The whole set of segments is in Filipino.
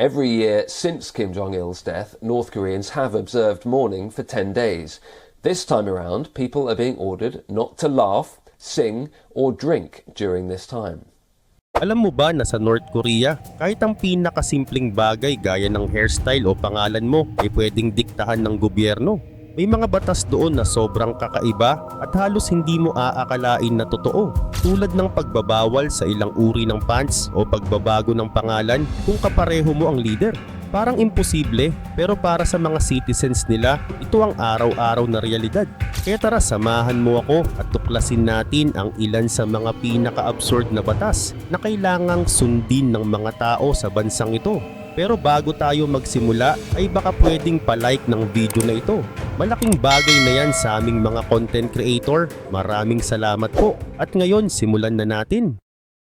Every year since Kim Jong il's death, North Koreans have observed mourning for 10 days. This time around, people are being ordered not to laugh, sing, or drink during this time. Alam mo ba na sa North Korea, kahit ang pinakasimpleng bagay gaya ng hairstyle o pangalan mo ay pwedeng diktahan ng gobyerno? May mga batas doon na sobrang kakaiba at halos hindi mo aakalain na totoo. Tulad ng pagbabawal sa ilang uri ng pants o pagbabago ng pangalan kung kapareho mo ang leader. Parang imposible pero para sa mga citizens nila, ito ang araw-araw na realidad. Kaya tara samahan mo ako at tuklasin natin ang ilan sa mga pinaka-absurd na batas na kailangang sundin ng mga tao sa bansang ito. Pero bago tayo magsimula ay baka pwedeng palike ng video na ito. Malaking bagay na yan sa aming mga content creator. Maraming salamat po. At ngayon simulan na natin.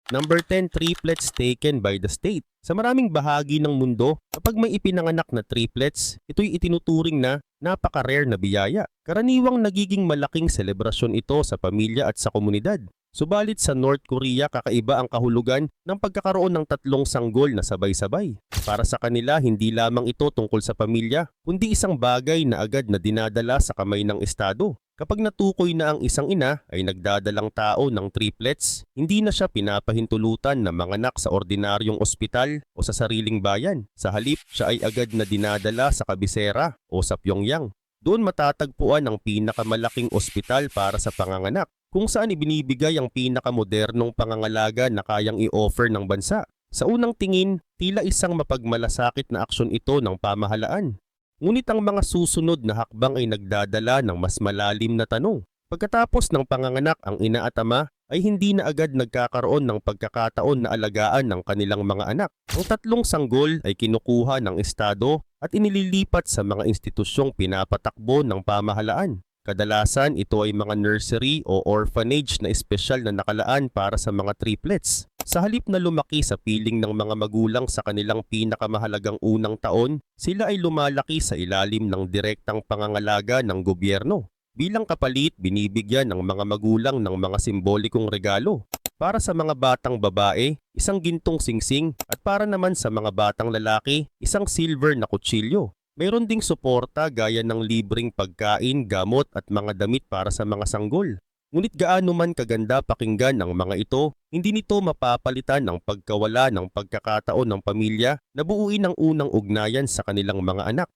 Number 10, triplets taken by the state. Sa maraming bahagi ng mundo, kapag may ipinanganak na triplets, ito'y itinuturing na napaka-rare na biyaya. Karaniwang nagiging malaking selebrasyon ito sa pamilya at sa komunidad. Subalit sa North Korea kakaiba ang kahulugan ng pagkakaroon ng tatlong sanggol na sabay-sabay. Para sa kanila, hindi lamang ito tungkol sa pamilya, kundi isang bagay na agad na dinadala sa kamay ng Estado. Kapag natukoy na ang isang ina ay nagdadalang tao ng triplets, hindi na siya pinapahintulutan na manganak sa ordinaryong ospital o sa sariling bayan. Sa halip, siya ay agad na dinadala sa kabisera o sa Pyongyang. Doon matatagpuan ang pinakamalaking ospital para sa panganganak kung saan ibinibigay ang pinakamodernong pangangalaga na kayang i-offer ng bansa. Sa unang tingin, tila isang mapagmalasakit na aksyon ito ng pamahalaan. Ngunit ang mga susunod na hakbang ay nagdadala ng mas malalim na tanong. Pagkatapos ng panganganak ang ina at ama ay hindi na agad nagkakaroon ng pagkakataon na alagaan ng kanilang mga anak. Ang tatlong sanggol ay kinukuha ng Estado at inililipat sa mga institusyong pinapatakbo ng pamahalaan. Kadalasan ito ay mga nursery o orphanage na espesyal na nakalaan para sa mga triplets. Sa halip na lumaki sa piling ng mga magulang sa kanilang pinakamahalagang unang taon, sila ay lumalaki sa ilalim ng direktang pangangalaga ng gobyerno. Bilang kapalit, binibigyan ng mga magulang ng mga simbolikong regalo. Para sa mga batang babae, isang gintong singsing at para naman sa mga batang lalaki, isang silver na kutsilyo. Mayroon ding suporta gaya ng libreng pagkain, gamot at mga damit para sa mga sanggol. Ngunit gaano man kaganda pakinggan ang mga ito, hindi nito mapapalitan ang pagkawala ng pagkakataon ng pamilya na buuin ang unang ugnayan sa kanilang mga anak.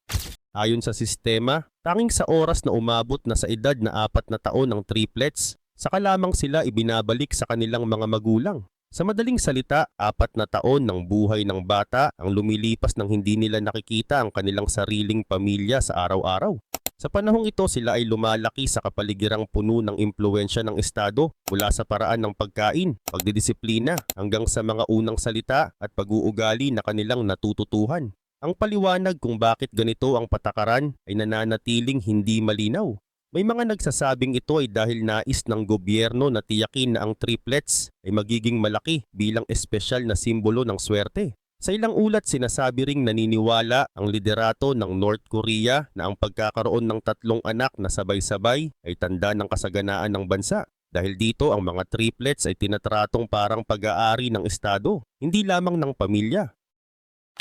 Ayon sa sistema, tanging sa oras na umabot na sa edad na apat na taon ng triplets, saka lamang sila ibinabalik sa kanilang mga magulang. Sa madaling salita, apat na taon ng buhay ng bata ang lumilipas nang hindi nila nakikita ang kanilang sariling pamilya sa araw-araw. Sa panahong ito sila ay lumalaki sa kapaligirang puno ng impluensya ng Estado mula sa paraan ng pagkain, pagdidisiplina hanggang sa mga unang salita at pag-uugali na kanilang natututuhan. Ang paliwanag kung bakit ganito ang patakaran ay nananatiling hindi malinaw. May mga nagsasabing ito ay dahil nais ng gobyerno na tiyakin na ang triplets ay magiging malaki bilang espesyal na simbolo ng swerte. Sa ilang ulat sinasabi ring naniniwala ang liderato ng North Korea na ang pagkakaroon ng tatlong anak na sabay-sabay ay tanda ng kasaganaan ng bansa. Dahil dito ang mga triplets ay tinatratong parang pag-aari ng estado, hindi lamang ng pamilya.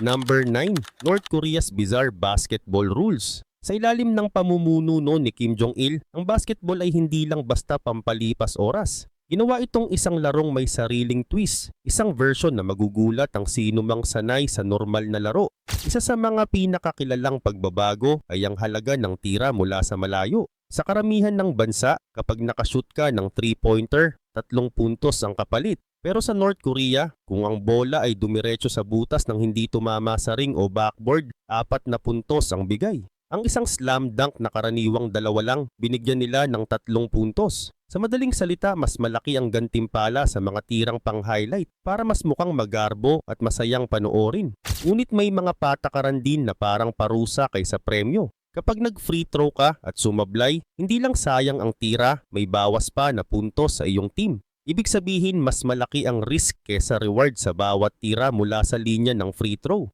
Number 9. North Korea's Bizarre Basketball Rules sa ilalim ng pamumuno noon ni Kim Jong-il, ang basketball ay hindi lang basta pampalipas oras. Ginawa itong isang larong may sariling twist, isang version na magugulat ang sino mang sanay sa normal na laro. Isa sa mga pinakakilalang pagbabago ay ang halaga ng tira mula sa malayo. Sa karamihan ng bansa, kapag nakashoot ka ng 3-pointer, tatlong puntos ang kapalit. Pero sa North Korea, kung ang bola ay dumiretso sa butas ng hindi tumama sa ring o backboard, apat na puntos ang bigay. Ang isang slam dunk na karaniwang dalawa lang, binigyan nila ng tatlong puntos. Sa madaling salita, mas malaki ang gantimpala sa mga tirang pang-highlight para mas mukhang magarbo at masayang panoorin. Ngunit may mga patakaran din na parang parusa kaysa premyo. Kapag nag-free throw ka at sumablay, hindi lang sayang ang tira, may bawas pa na puntos sa iyong team. Ibig sabihin mas malaki ang risk kesa reward sa bawat tira mula sa linya ng free throw.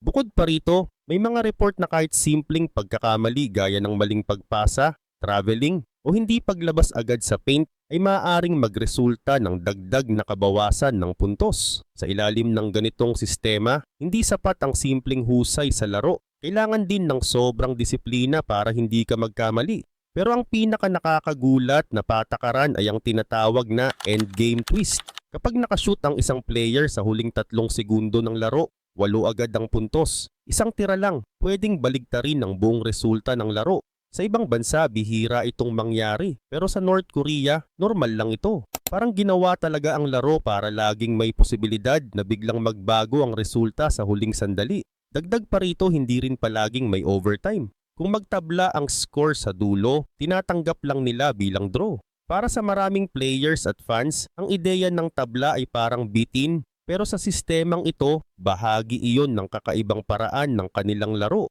Bukod pa rito, may mga report na kahit simpleng pagkakamali gaya ng maling pagpasa, traveling, o hindi paglabas agad sa paint ay maaaring magresulta ng dagdag na kabawasan ng puntos. Sa ilalim ng ganitong sistema, hindi sapat ang simpleng husay sa laro. Kailangan din ng sobrang disiplina para hindi ka magkamali. Pero ang pinaka nakakagulat na patakaran ay ang tinatawag na endgame twist. Kapag nakashoot ang isang player sa huling tatlong segundo ng laro, walo agad ang puntos. Isang tira lang, pwedeng baligtarin ang buong resulta ng laro. Sa ibang bansa, bihira itong mangyari. Pero sa North Korea, normal lang ito. Parang ginawa talaga ang laro para laging may posibilidad na biglang magbago ang resulta sa huling sandali. Dagdag pa rito, hindi rin palaging may overtime. Kung magtabla ang score sa dulo, tinatanggap lang nila bilang draw. Para sa maraming players at fans, ang ideya ng tabla ay parang bitin pero sa sistemang ito, bahagi iyon ng kakaibang paraan ng kanilang laro.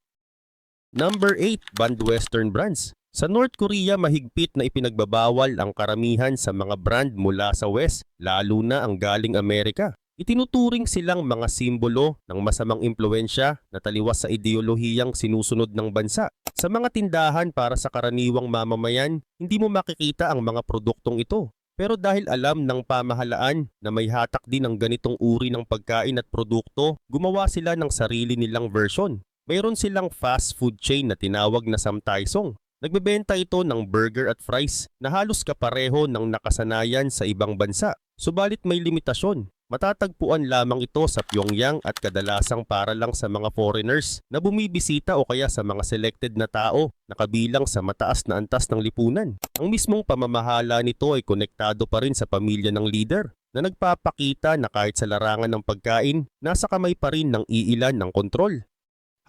Number 8, Band Western Brands. Sa North Korea, mahigpit na ipinagbabawal ang karamihan sa mga brand mula sa West, lalo na ang galing Amerika. Itinuturing silang mga simbolo ng masamang impluensya na taliwas sa ideolohiyang sinusunod ng bansa. Sa mga tindahan para sa karaniwang mamamayan, hindi mo makikita ang mga produktong ito. Pero dahil alam ng pamahalaan na may hatak din ang ganitong uri ng pagkain at produkto, gumawa sila ng sarili nilang version. Mayroon silang fast food chain na tinawag na Samtaisong. Nagbebenta ito ng burger at fries na halos kapareho ng nakasanayan sa ibang bansa. Subalit may limitasyon. Matatagpuan lamang ito sa Pyongyang at kadalasang para lang sa mga foreigners na bumibisita o kaya sa mga selected na tao na kabilang sa mataas na antas ng lipunan. Ang mismong pamamahala nito ay konektado pa rin sa pamilya ng leader na nagpapakita na kahit sa larangan ng pagkain, nasa kamay pa rin ng iilan ng kontrol.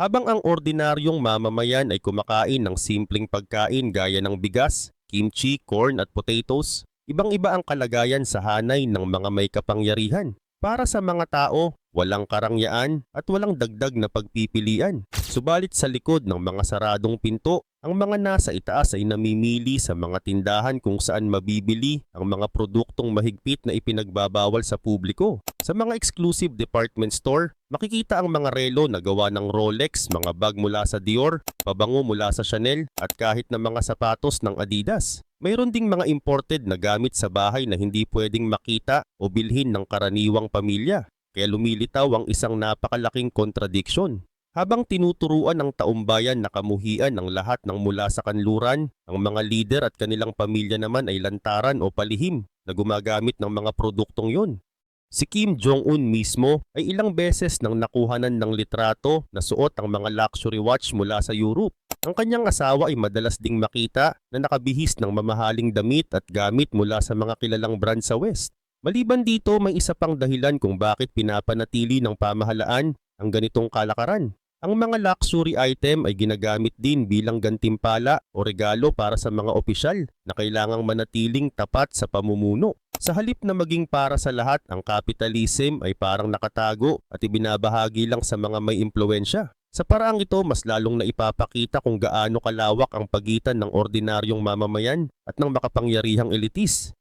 Habang ang ordinaryong mamamayan ay kumakain ng simpleng pagkain gaya ng bigas, kimchi, corn at potatoes, ibang-iba ang kalagayan sa hanay ng mga may kapangyarihan. Para sa mga tao, walang karangyaan at walang dagdag na pagpipilian. Subalit sa likod ng mga saradong pinto, ang mga nasa itaas ay namimili sa mga tindahan kung saan mabibili ang mga produktong mahigpit na ipinagbabawal sa publiko. Sa mga exclusive department store, makikita ang mga relo na gawa ng Rolex, mga bag mula sa Dior, pabango mula sa Chanel at kahit na mga sapatos ng Adidas. Mayroon ding mga imported na gamit sa bahay na hindi pwedeng makita o bilhin ng karaniwang pamilya. Kaya lumilitaw ang isang napakalaking kontradiksyon. Habang tinuturuan ng taumbayan na kamuhian ang lahat ng mula sa kanluran, ang mga lider at kanilang pamilya naman ay lantaran o palihim na gumagamit ng mga produktong yon. Si Kim Jong-un mismo ay ilang beses nang nakuhanan ng litrato na suot ang mga luxury watch mula sa Europe. Ang kanyang asawa ay madalas ding makita na nakabihis ng mamahaling damit at gamit mula sa mga kilalang brand sa West. Maliban dito, may isa pang dahilan kung bakit pinapanatili ng pamahalaan ang ganitong kalakaran. Ang mga luxury item ay ginagamit din bilang gantimpala o regalo para sa mga opisyal na kailangang manatiling tapat sa pamumuno. Sa halip na maging para sa lahat, ang capitalism ay parang nakatago at ibinabahagi lang sa mga may impluensya. Sa paraang ito, mas lalong na ipapakita kung gaano kalawak ang pagitan ng ordinaryong mamamayan at ng makapangyarihang elitis.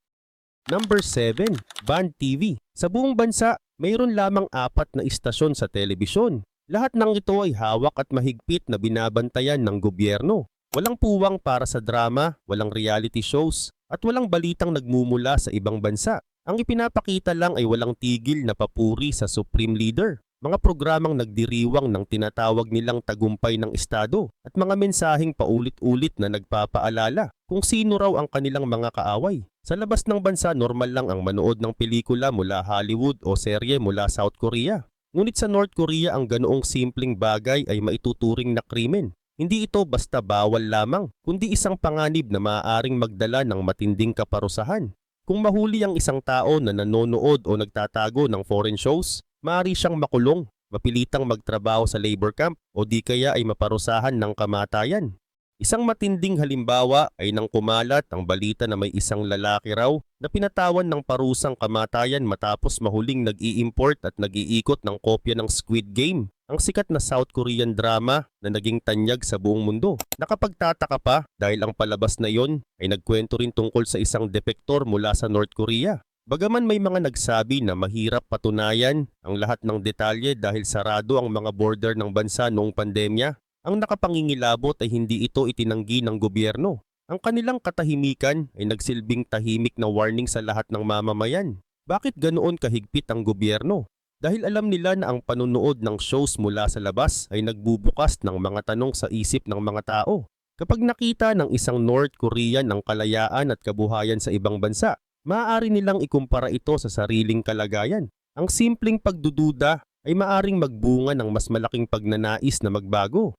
Number 7, Band TV. Sa buong bansa, mayroon lamang apat na istasyon sa telebisyon. Lahat ng ito ay hawak at mahigpit na binabantayan ng gobyerno. Walang puwang para sa drama, walang reality shows, at walang balitang nagmumula sa ibang bansa. Ang ipinapakita lang ay walang tigil na papuri sa Supreme Leader, mga programang nagdiriwang ng tinatawag nilang tagumpay ng Estado at mga mensaheng paulit-ulit na nagpapaalala kung sino raw ang kanilang mga kaaway. Sa labas ng bansa, normal lang ang manood ng pelikula mula Hollywood o serye mula South Korea. Ngunit sa North Korea ang ganoong simpleng bagay ay maituturing na krimen. Hindi ito basta bawal lamang, kundi isang panganib na maaaring magdala ng matinding kaparusahan. Kung mahuli ang isang tao na nanonood o nagtatago ng foreign shows, maaari siyang makulong, mapilitang magtrabaho sa labor camp o di kaya ay maparusahan ng kamatayan. Isang matinding halimbawa ay nang kumalat ang balita na may isang lalaki raw na pinatawan ng parusang kamatayan matapos mahuling nag-i-import at nag-iikot ng kopya ng Squid Game, ang sikat na South Korean drama na naging tanyag sa buong mundo. Nakapagtataka pa dahil ang palabas na iyon ay nagkwento rin tungkol sa isang depektor mula sa North Korea. Bagaman may mga nagsabi na mahirap patunayan ang lahat ng detalye dahil sarado ang mga border ng bansa noong pandemya, ang nakapangingilabot ay hindi ito itinanggi ng gobyerno. Ang kanilang katahimikan ay nagsilbing tahimik na warning sa lahat ng mamamayan. Bakit ganoon kahigpit ang gobyerno? Dahil alam nila na ang panunood ng shows mula sa labas ay nagbubukas ng mga tanong sa isip ng mga tao. Kapag nakita ng isang North Korean ang kalayaan at kabuhayan sa ibang bansa, maaari nilang ikumpara ito sa sariling kalagayan. Ang simpleng pagdududa ay maaring magbunga ng mas malaking pagnanais na magbago.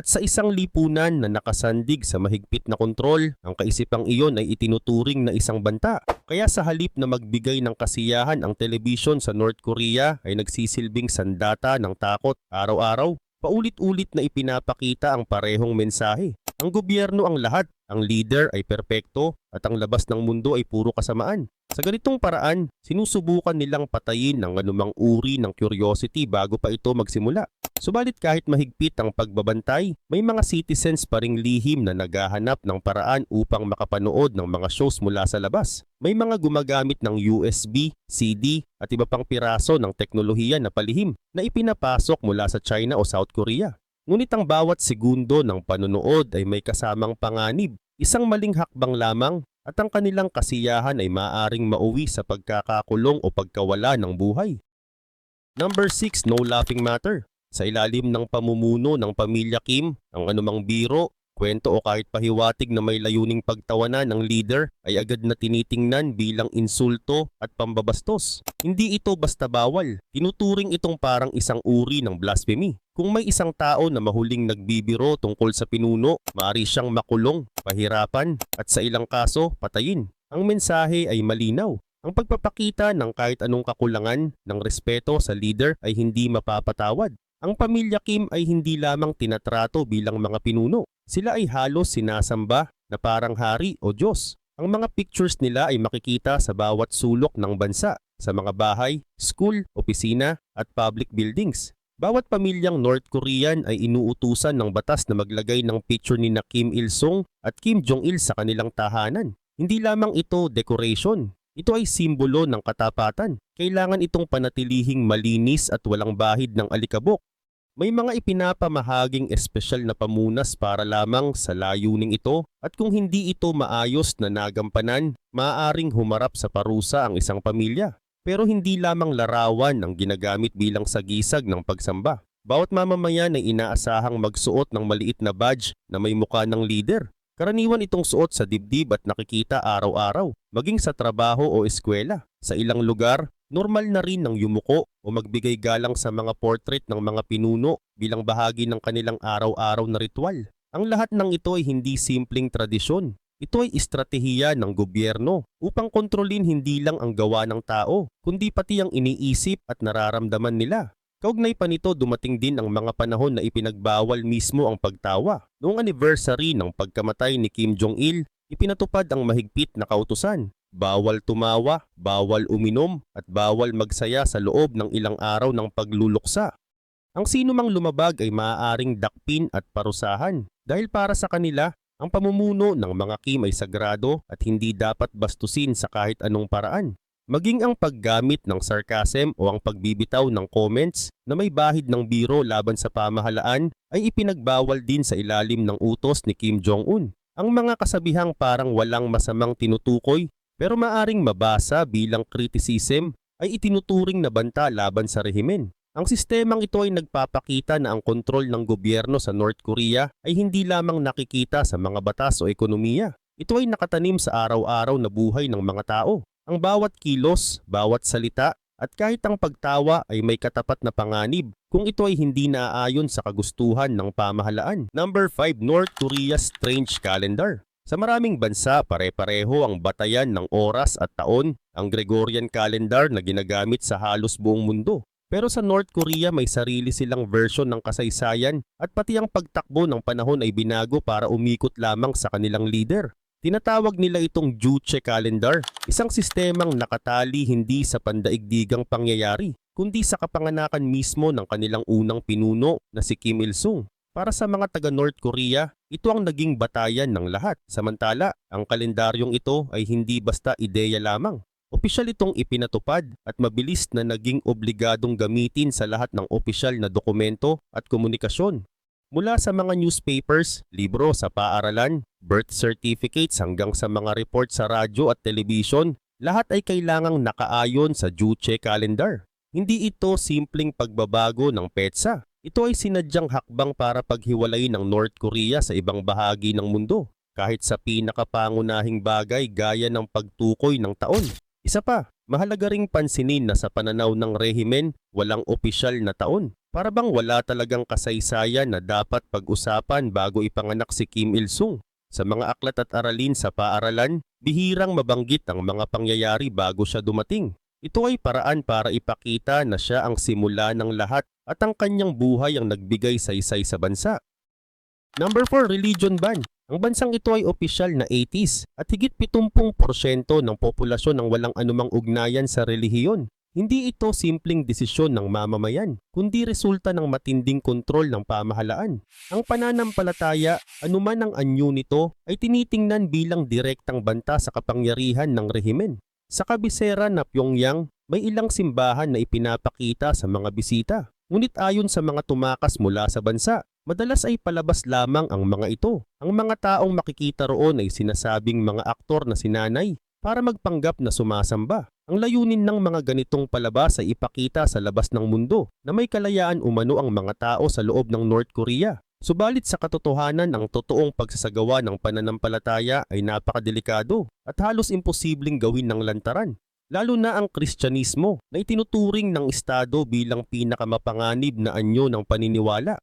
At sa isang lipunan na nakasandig sa mahigpit na kontrol, ang kaisipang iyon ay itinuturing na isang banta. Kaya sa halip na magbigay ng kasiyahan ang telebisyon sa North Korea ay nagsisilbing sandata ng takot araw-araw. Paulit-ulit na ipinapakita ang parehong mensahe. Ang gobyerno ang lahat, ang leader ay perpekto at ang labas ng mundo ay puro kasamaan. Sa ganitong paraan, sinusubukan nilang patayin ng anumang uri ng curiosity bago pa ito magsimula. Subalit kahit mahigpit ang pagbabantay, may mga citizens pa ring lihim na naghahanap ng paraan upang makapanood ng mga shows mula sa labas. May mga gumagamit ng USB, CD at iba pang piraso ng teknolohiya na palihim na ipinapasok mula sa China o South Korea. Ngunit ang bawat segundo ng panonood ay may kasamang panganib, isang maling hakbang lamang at ang kanilang kasiyahan ay maaring mauwi sa pagkakakulong o pagkawala ng buhay. Number 6, no laughing matter. Sa ilalim ng pamumuno ng pamilya Kim, ang anumang biro, kwento o kahit pahiwatig na may layuning pagtawanan ng leader ay agad na tinitingnan bilang insulto at pambabastos. Hindi ito basta bawal, tinuturing itong parang isang uri ng blasphemy. Kung may isang tao na mahuling nagbibiro tungkol sa pinuno, maaari siyang makulong, pahirapan at sa ilang kaso patayin. Ang mensahe ay malinaw. Ang pagpapakita ng kahit anong kakulangan ng respeto sa leader ay hindi mapapatawad. Ang pamilya Kim ay hindi lamang tinatrato bilang mga pinuno. Sila ay halos sinasamba na parang hari o Diyos. Ang mga pictures nila ay makikita sa bawat sulok ng bansa, sa mga bahay, school, opisina at public buildings. Bawat pamilyang North Korean ay inuutusan ng batas na maglagay ng picture ni na Kim Il-sung at Kim Jong-il sa kanilang tahanan. Hindi lamang ito decoration, ito ay simbolo ng katapatan. Kailangan itong panatilihing malinis at walang bahid ng alikabok. May mga ipinapamahaging espesyal na pamunas para lamang sa layuning ito at kung hindi ito maayos na nagampanan, maaaring humarap sa parusa ang isang pamilya. Pero hindi lamang larawan ang ginagamit bilang sagisag ng pagsamba. Bawat mamamayan ay inaasahang magsuot ng maliit na badge na may muka ng leader. Karaniwan itong suot sa dibdib at nakikita araw-araw, maging sa trabaho o eskwela. Sa ilang lugar, normal na rin ng yumuko o magbigay galang sa mga portrait ng mga pinuno bilang bahagi ng kanilang araw-araw na ritual. Ang lahat ng ito ay hindi simpleng tradisyon. Ito ay estratehiya ng gobyerno upang kontrolin hindi lang ang gawa ng tao, kundi pati ang iniisip at nararamdaman nila. Kaugnay pa nito dumating din ang mga panahon na ipinagbawal mismo ang pagtawa. Noong anniversary ng pagkamatay ni Kim Jong-il, ipinatupad ang mahigpit na kautusan. Bawal tumawa, bawal uminom, at bawal magsaya sa loob ng ilang araw ng pagluluksa. Ang sino mang lumabag ay maaaring dakpin at parusahan dahil para sa kanila, ang pamumuno ng mga Kim ay sagrado at hindi dapat bastusin sa kahit anong paraan. Maging ang paggamit ng sarcasm o ang pagbibitaw ng comments na may bahid ng biro laban sa pamahalaan ay ipinagbawal din sa ilalim ng utos ni Kim Jong-un. Ang mga kasabihang parang walang masamang tinutukoy pero maaring mabasa bilang criticism ay itinuturing na banta laban sa rehimen. Ang sistemang ito ay nagpapakita na ang kontrol ng gobyerno sa North Korea ay hindi lamang nakikita sa mga batas o ekonomiya. Ito ay nakatanim sa araw-araw na buhay ng mga tao. Ang bawat kilos, bawat salita, at kahit ang pagtawa ay may katapat na panganib kung ito ay hindi naaayon sa kagustuhan ng pamahalaan. Number 5, North Korea's Strange Calendar. Sa maraming bansa, pare-pareho ang batayan ng oras at taon, ang Gregorian calendar na ginagamit sa halos buong mundo. Pero sa North Korea may sarili silang version ng kasaysayan at pati ang pagtakbo ng panahon ay binago para umikot lamang sa kanilang leader. Tinatawag nila itong Juche Calendar, isang sistemang nakatali hindi sa pandaigdigang pangyayari, kundi sa kapanganakan mismo ng kanilang unang pinuno na si Kim Il-sung. Para sa mga taga North Korea, ito ang naging batayan ng lahat. Samantala, ang kalendaryong ito ay hindi basta ideya lamang. Opisyal itong ipinatupad at mabilis na naging obligadong gamitin sa lahat ng opisyal na dokumento at komunikasyon. Mula sa mga newspapers, libro sa paaralan, birth certificates hanggang sa mga report sa radyo at telebisyon, lahat ay kailangang nakaayon sa Juche calendar. Hindi ito simpleng pagbabago ng petsa. Ito ay sinadyang hakbang para paghiwalay ng North Korea sa ibang bahagi ng mundo, kahit sa pinakapangunahing bagay gaya ng pagtukoy ng taon. Isa pa, mahalaga ring pansinin na sa pananaw ng rehimen, walang opisyal na taon. Para bang wala talagang kasaysayan na dapat pag-usapan bago ipanganak si Kim Il-sung. Sa mga aklat at aralin sa paaralan, bihirang mabanggit ang mga pangyayari bago siya dumating. Ito ay paraan para ipakita na siya ang simula ng lahat at ang kanyang buhay ang nagbigay sa isay sa bansa. Number 4, religion ban. Ang bansang ito ay opisyal na 80s at higit 70% ng populasyon ang walang anumang ugnayan sa relihiyon. Hindi ito simpleng desisyon ng mamamayan, kundi resulta ng matinding kontrol ng pamahalaan. Ang pananampalataya, anuman ang anyo nito, ay tinitingnan bilang direktang banta sa kapangyarihan ng rehimen. Sa kabisera na Pyongyang, may ilang simbahan na ipinapakita sa mga bisita. Ngunit ayon sa mga tumakas mula sa bansa, madalas ay palabas lamang ang mga ito. Ang mga taong makikita roon ay sinasabing mga aktor na sinanay para magpanggap na sumasamba. Ang layunin ng mga ganitong palabas ay ipakita sa labas ng mundo na may kalayaan umano ang mga tao sa loob ng North Korea. Subalit sa katotohanan ang totoong pagsasagawa ng pananampalataya ay napakadelikado at halos imposibleng gawin ng lantaran. Lalo na ang Kristyanismo na itinuturing ng Estado bilang pinakamapanganib na anyo ng paniniwala.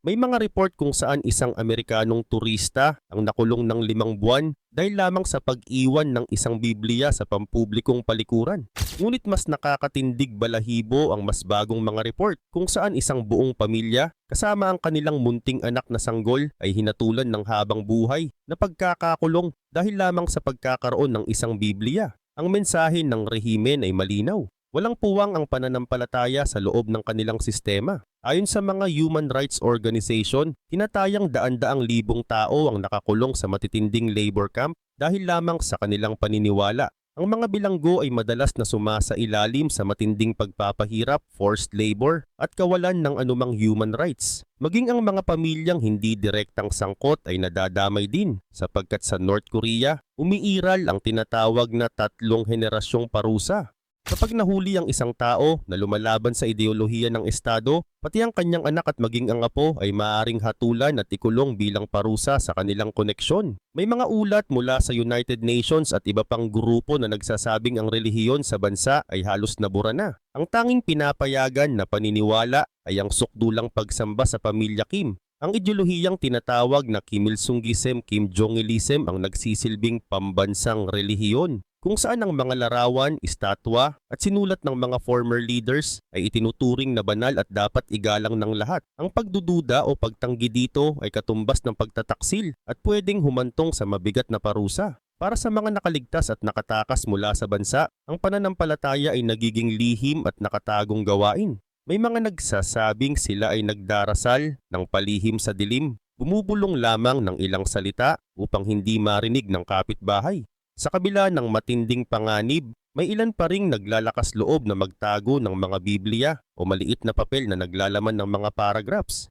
May mga report kung saan isang Amerikanong turista ang nakulong ng limang buwan dahil lamang sa pag-iwan ng isang Biblia sa pampublikong palikuran. Ngunit mas nakakatindig balahibo ang mas bagong mga report kung saan isang buong pamilya kasama ang kanilang munting anak na sanggol ay hinatulan ng habang buhay na pagkakakulong dahil lamang sa pagkakaroon ng isang Biblia. Ang mensahe ng rehimen ay malinaw. Walang puwang ang pananampalataya sa loob ng kanilang sistema. Ayon sa mga human rights organization, tinatayang daan-daang libong tao ang nakakulong sa matitinding labor camp dahil lamang sa kanilang paniniwala. Ang mga bilanggo ay madalas na sumasa ilalim sa matinding pagpapahirap, forced labor, at kawalan ng anumang human rights. Maging ang mga pamilyang hindi direktang sangkot ay nadadamay din sapagkat sa North Korea, umiiral ang tinatawag na tatlong henerasyong parusa Kapag nahuli ang isang tao na lumalaban sa ideolohiya ng Estado, pati ang kanyang anak at maging ang apo ay maaaring hatulan at ikulong bilang parusa sa kanilang koneksyon. May mga ulat mula sa United Nations at iba pang grupo na nagsasabing ang relihiyon sa bansa ay halos nabura na. Ang tanging pinapayagan na paniniwala ay ang sukdulang pagsamba sa pamilya Kim ang ideolohiyang tinatawag na Kim Il-sungism, Kim Jong-ilism ang nagsisilbing pambansang relihiyon kung saan ang mga larawan, estatwa at sinulat ng mga former leaders ay itinuturing na banal at dapat igalang ng lahat. Ang pagdududa o pagtanggi dito ay katumbas ng pagtataksil at pwedeng humantong sa mabigat na parusa. Para sa mga nakaligtas at nakatakas mula sa bansa, ang pananampalataya ay nagiging lihim at nakatagong gawain. May mga nagsasabing sila ay nagdarasal ng palihim sa dilim, bumubulong lamang ng ilang salita upang hindi marinig ng kapitbahay. Sa kabila ng matinding panganib, may ilan pa ring naglalakas loob na magtago ng mga Biblia o maliit na papel na naglalaman ng mga paragraphs.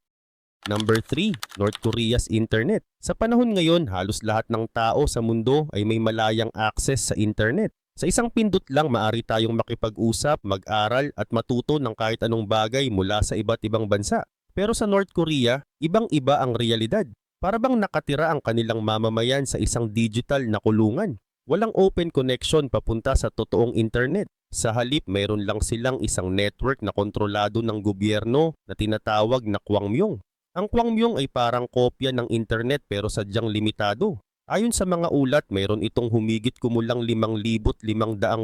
Number 3, North Korea's Internet. Sa panahon ngayon, halos lahat ng tao sa mundo ay may malayang access sa internet. Sa isang pindot lang maari tayong makipag-usap, mag-aral at matuto ng kahit anong bagay mula sa iba't ibang bansa. Pero sa North Korea, ibang-iba ang realidad. Para bang nakatira ang kanilang mamamayan sa isang digital na kulungan. Walang open connection papunta sa totoong internet. Sa halip, mayroon lang silang isang network na kontrolado ng gobyerno na tinatawag na Kwangmyong. Ang Kwangmyong ay parang kopya ng internet pero sadyang limitado. Ayon sa mga ulat, mayroon itong humigit kumulang 5,500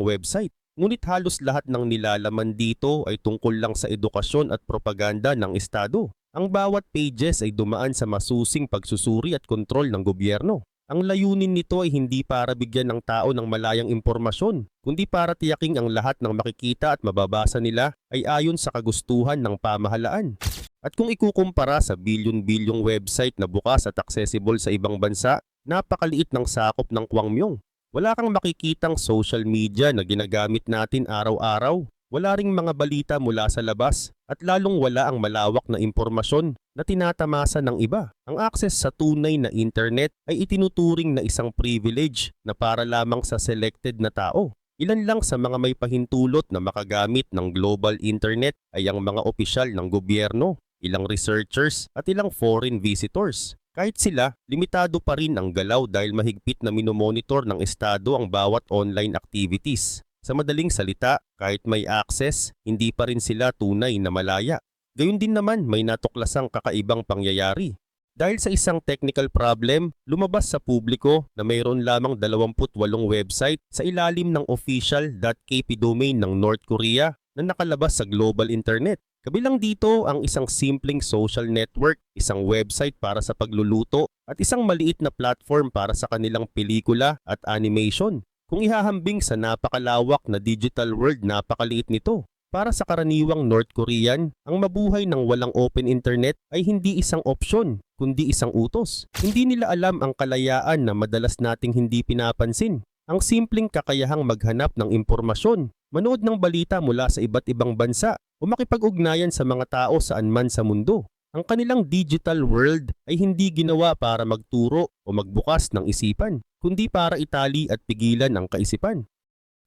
website. Ngunit halos lahat ng nilalaman dito ay tungkol lang sa edukasyon at propaganda ng Estado. Ang bawat pages ay dumaan sa masusing pagsusuri at kontrol ng gobyerno. Ang layunin nito ay hindi para bigyan ng tao ng malayang impormasyon, kundi para tiyaking ang lahat ng makikita at mababasa nila ay ayon sa kagustuhan ng pamahalaan. At kung ikukumpara sa bilyon-bilyong website na bukas at accessible sa ibang bansa, napakaliit ng sakop ng Kwangmyong. Wala kang makikitang social media na ginagamit natin araw-araw. Wala ring mga balita mula sa labas at lalong wala ang malawak na impormasyon na tinatamasa ng iba. Ang access sa tunay na internet ay itinuturing na isang privilege na para lamang sa selected na tao. Ilan lang sa mga may pahintulot na makagamit ng global internet ay ang mga opisyal ng gobyerno, ilang researchers at ilang foreign visitors. Kahit sila, limitado pa rin ang galaw dahil mahigpit na minomonitor ng Estado ang bawat online activities. Sa madaling salita, kahit may access, hindi pa rin sila tunay na malaya. Gayun din naman may natuklasang kakaibang pangyayari. Dahil sa isang technical problem, lumabas sa publiko na mayroon lamang 28 website sa ilalim ng official.kp domain ng North Korea na nakalabas sa global internet. Kabilang dito ang isang simpleng social network, isang website para sa pagluluto at isang maliit na platform para sa kanilang pelikula at animation. Kung ihahambing sa napakalawak na digital world, napakaliit nito. Para sa karaniwang North Korean, ang mabuhay ng walang open internet ay hindi isang opsyon, kundi isang utos. Hindi nila alam ang kalayaan na madalas nating hindi pinapansin. Ang simpleng kakayahang maghanap ng impormasyon, manood ng balita mula sa iba't ibang bansa, o makipag-ugnayan sa mga tao saan man sa mundo. Ang kanilang digital world ay hindi ginawa para magturo o magbukas ng isipan, kundi para itali at pigilan ang kaisipan.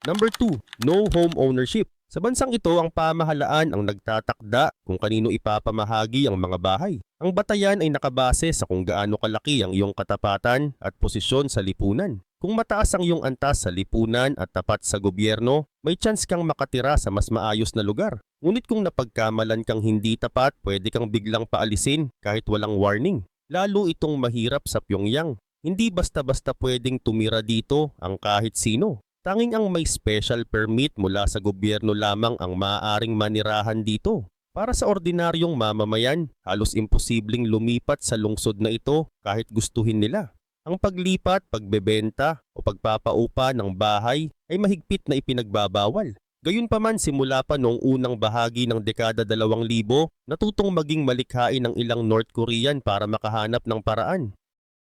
Number 2, no home ownership. Sa bansang ito, ang pamahalaan ang nagtatakda kung kanino ipapamahagi ang mga bahay. Ang batayan ay nakabase sa kung gaano kalaki ang iyong katapatan at posisyon sa lipunan. Kung mataas ang iyong antas sa lipunan at tapat sa gobyerno, may chance kang makatira sa mas maayos na lugar. Ngunit kung napagkamalan kang hindi tapat, pwede kang biglang paalisin kahit walang warning. Lalo itong mahirap sa Pyongyang. Hindi basta-basta pwedeng tumira dito ang kahit sino. Tanging ang may special permit mula sa gobyerno lamang ang maaaring manirahan dito. Para sa ordinaryong mamamayan, halos imposibleng lumipat sa lungsod na ito kahit gustuhin nila. Ang paglipat, pagbebenta o pagpapaupa ng bahay ay mahigpit na ipinagbabawal. Gayunpaman simula pa noong unang bahagi ng dekada 2000, natutong maging malikhain ng ilang North Korean para makahanap ng paraan.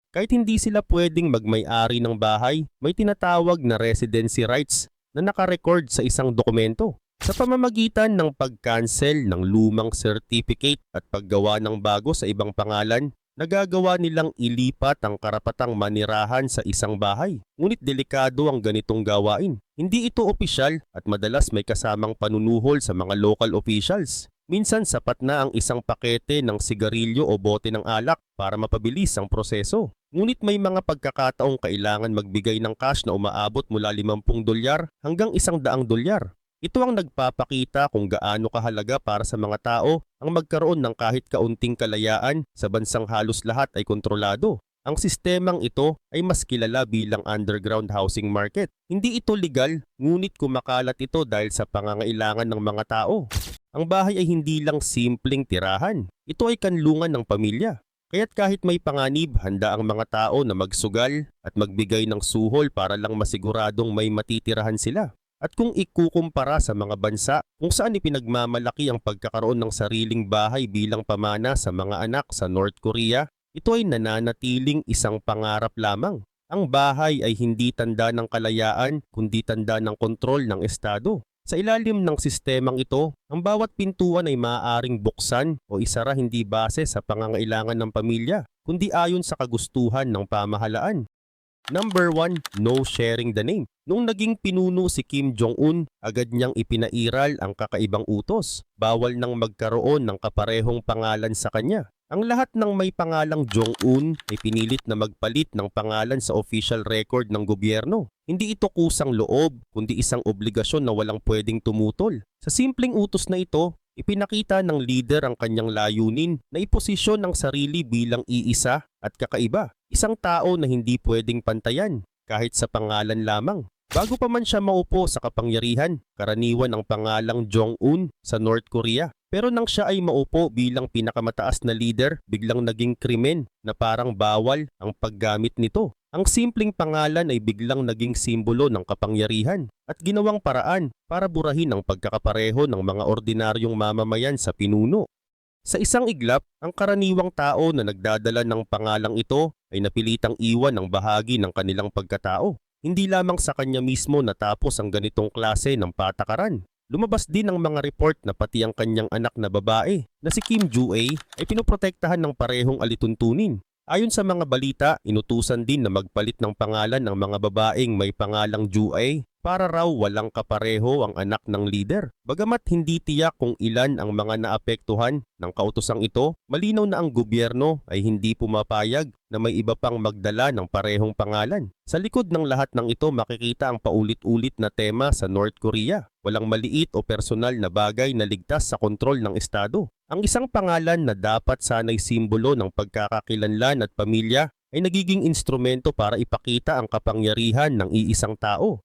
Kahit hindi sila pwedeng magmay-ari ng bahay, may tinatawag na residency rights na nakarecord sa isang dokumento. Sa pamamagitan ng pag-cancel ng lumang certificate at paggawa ng bago sa ibang pangalan, nagagawa nilang ilipat ang karapatang manirahan sa isang bahay. Ngunit delikado ang ganitong gawain. Hindi ito opisyal at madalas may kasamang panunuhol sa mga local officials. Minsan sapat na ang isang pakete ng sigarilyo o bote ng alak para mapabilis ang proseso. Ngunit may mga pagkakataong kailangan magbigay ng cash na umaabot mula 50 dolyar hanggang 100 dolyar. Ito ang nagpapakita kung gaano kahalaga para sa mga tao ang magkaroon ng kahit kaunting kalayaan sa bansang halos lahat ay kontrolado. Ang sistemang ito ay mas kilala bilang underground housing market. Hindi ito legal, ngunit kumakalat ito dahil sa pangangailangan ng mga tao. Ang bahay ay hindi lang simpleng tirahan. Ito ay kanlungan ng pamilya. Kaya't kahit may panganib, handa ang mga tao na magsugal at magbigay ng suhol para lang masiguradong may matitirahan sila. At kung ikukumpara sa mga bansa kung saan ipinagmamalaki ang pagkakaroon ng sariling bahay bilang pamana sa mga anak sa North Korea, ito ay nananatiling isang pangarap lamang. Ang bahay ay hindi tanda ng kalayaan kundi tanda ng kontrol ng Estado. Sa ilalim ng sistemang ito, ang bawat pintuan ay maaaring buksan o isara hindi base sa pangangailangan ng pamilya, kundi ayon sa kagustuhan ng pamahalaan. Number 1, no sharing the name. Nung naging pinuno si Kim Jong-un, agad niyang ipinairal ang kakaibang utos. Bawal nang magkaroon ng kaparehong pangalan sa kanya. Ang lahat ng may pangalang Jong-un ay pinilit na magpalit ng pangalan sa official record ng gobyerno. Hindi ito kusang loob, kundi isang obligasyon na walang pwedeng tumutol. Sa simpleng utos na ito, ipinakita ng leader ang kanyang layunin na iposisyon ang sarili bilang iisa at kakaiba. Isang tao na hindi pwedeng pantayan, kahit sa pangalan lamang. Bago pa man siya maupo sa kapangyarihan, karaniwan ang pangalang Jong-un sa North Korea. Pero nang siya ay maupo bilang pinakamataas na leader, biglang naging krimen na parang bawal ang paggamit nito. Ang simpleng pangalan ay biglang naging simbolo ng kapangyarihan at ginawang paraan para burahin ang pagkakapareho ng mga ordinaryong mamamayan sa pinuno. Sa isang iglap, ang karaniwang tao na nagdadala ng pangalang ito ay napilitang iwan ng bahagi ng kanilang pagkatao. Hindi lamang sa kanya mismo natapos ang ganitong klase ng patakaran. Lumabas din ang mga report na pati ang kanyang anak na babae na si Kim Joo-ae ay pinoprotektahan ng parehong alituntunin. Ayon sa mga balita, inutusan din na magpalit ng pangalan ng mga babaeng may pangalang Joo-ae para raw walang kapareho ang anak ng leader. Bagamat hindi tiyak kung ilan ang mga naapektuhan ng kautosang ito, malinaw na ang gobyerno ay hindi pumapayag na may iba pang magdala ng parehong pangalan. Sa likod ng lahat ng ito makikita ang paulit-ulit na tema sa North Korea. Walang maliit o personal na bagay na ligtas sa kontrol ng Estado. Ang isang pangalan na dapat sana'y simbolo ng pagkakakilanlan at pamilya ay nagiging instrumento para ipakita ang kapangyarihan ng iisang tao.